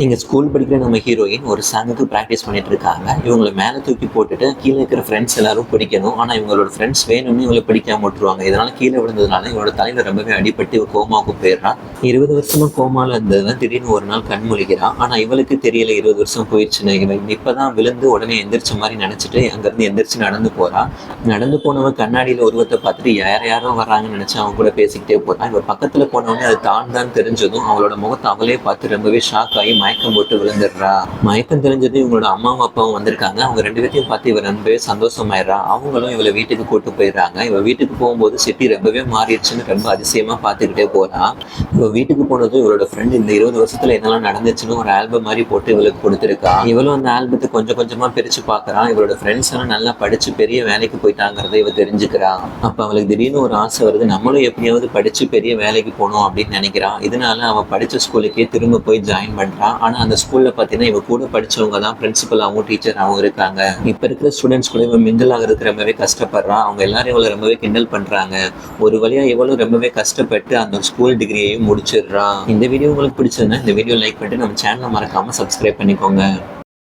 இங்கே ஸ்கூல் படிக்கிற நம்ம ஹீரோயின் ஒரு சாங்குக்கு ப்ராக்டிஸ் பண்ணிட்டு இருக்காங்க. இவங்களை மேலே தூக்கி போட்டுட்டு கீழே இருக்கிற ஃப்ரெண்ட்ஸ் எல்லாரும் பிடிக்கணும். ஆனால் இவங்களோட ஃப்ரெண்ட்ஸ் வேணும்னு இவங்களை பிடிக்காம விட்டுருவாங்க. இதனால கீழே விழுந்ததுனால இவங்களோட தலையில ரொம்பவே அடிபட்டு இவ கோமாவுக்கு போயிடுறான். இருபது வருஷமா கோமால இருந்ததுல திடீர்னு ஒரு நாள் கண்மொழிகிறான் ஆனால் இவளுக்கு தெரியல இருபது வருஷம் போயிடுச்சுன்னு. இவன் இப்பதான் விழுந்து உடனே எந்திரிச்ச மாதிரி நினைச்சிட்டு அங்கிருந்து எந்திரிச்சு நடந்து போறான். நடந்து போனவன் கண்ணாடியில் உருவத்தை பார்த்துட்டு யார யாரும் வர்றாங்கன்னு நினைச்சு அவங்க கூட பேசிக்கிட்டே போறான். இவன் பக்கத்துல போனவொடனே அது தான் தான் தெரிஞ்சதும் அவளோட முகத்தை அவளே பார்த்து ரொம்பவே ஷாக் ஆகி மயக்கம் போட்டு விழுந்துடுறா. மயக்கம் தெரிஞ்சது இவங்களோட அம்மாவும் அப்பாவும் வந்திருக்காங்க. அவங்க ரெண்டு பேர்த்தையும் பார்த்து இவ ரொம்பவே சந்தோஷமாயிடுறா. அவங்களும் இவளை வீட்டுக்கு கூட்டு போயிடுறாங்க. இவ வீட்டுக்கு போகும்போது சிட்டி ரொம்பவே மாறிடுச்சுன்னு ரொம்ப அதிசயமா பார்த்துக்கிட்டே போறா. இவ வீட்டுக்கு போனதும் இவளோட ஃப்ரெண்ட் இந்த இருபது வருஷத்துல என்னெல்லாம் நடந்துச்சுன்னு ஒரு ஆல்பம் மாதிரி போட்டு இவளுக்கு கொடுத்துருக்கா. இவளும் அந்த ஆல்பத்தை கொஞ்சம் கொஞ்சமா பிரிச்சு பார்க்கறான். இவளோட ஃப்ரெண்ட்ஸ் எல்லாம் நல்லா படிச்சு பெரிய வேலைக்கு போயிட்டாங்கிறத இவ தெரிஞ்சுக்கிறா. அப்ப அவளுக்கு திடீர்னு ஒரு ஆசை வருது. நம்மளும் எப்படியாவது படிச்சு பெரிய வேலைக்கு போகணும் அப்படின்னு நினைக்கிறான் இதனால அவ படிச்ச ஸ்கூலுக்கே திரும்ப போய் ஜாயின் தான் ஆனால் அந்த ஸ்கூலில் பார்த்தீங்கன்னா இவங்க கூட படிச்சவங்க தான் பிரின்சிபலாகவும் டீச்சராகவும் இருக்காங்க. இப்போ இருக்கிற ஸ்டூடெண்ட்ஸ் கூட இவன் மிங்கிள் ஆகிறதுக்கு ரொம்பவே கஷ்டப்படுறான். அவங்க எல்லாரும் இவ்வளோ ரொம்பவே கிண்டல் பண்ணுறாங்க ஒரு வழியாக இவ்வளோ ரொம்பவே கஷ்டப்பட்டு அந்த ஸ்கூல் டிகிரியையும் முடிச்சிடுறான். இந்த வீடியோ உங்களுக்கு பிடிச்சதுன்னா இந்த வீடியோ லைக் பண்ணிட்டு நம்ம சேனலை மறக்காமல் சப்ஸ்கிரைப் பண்ணிக்கோங்க.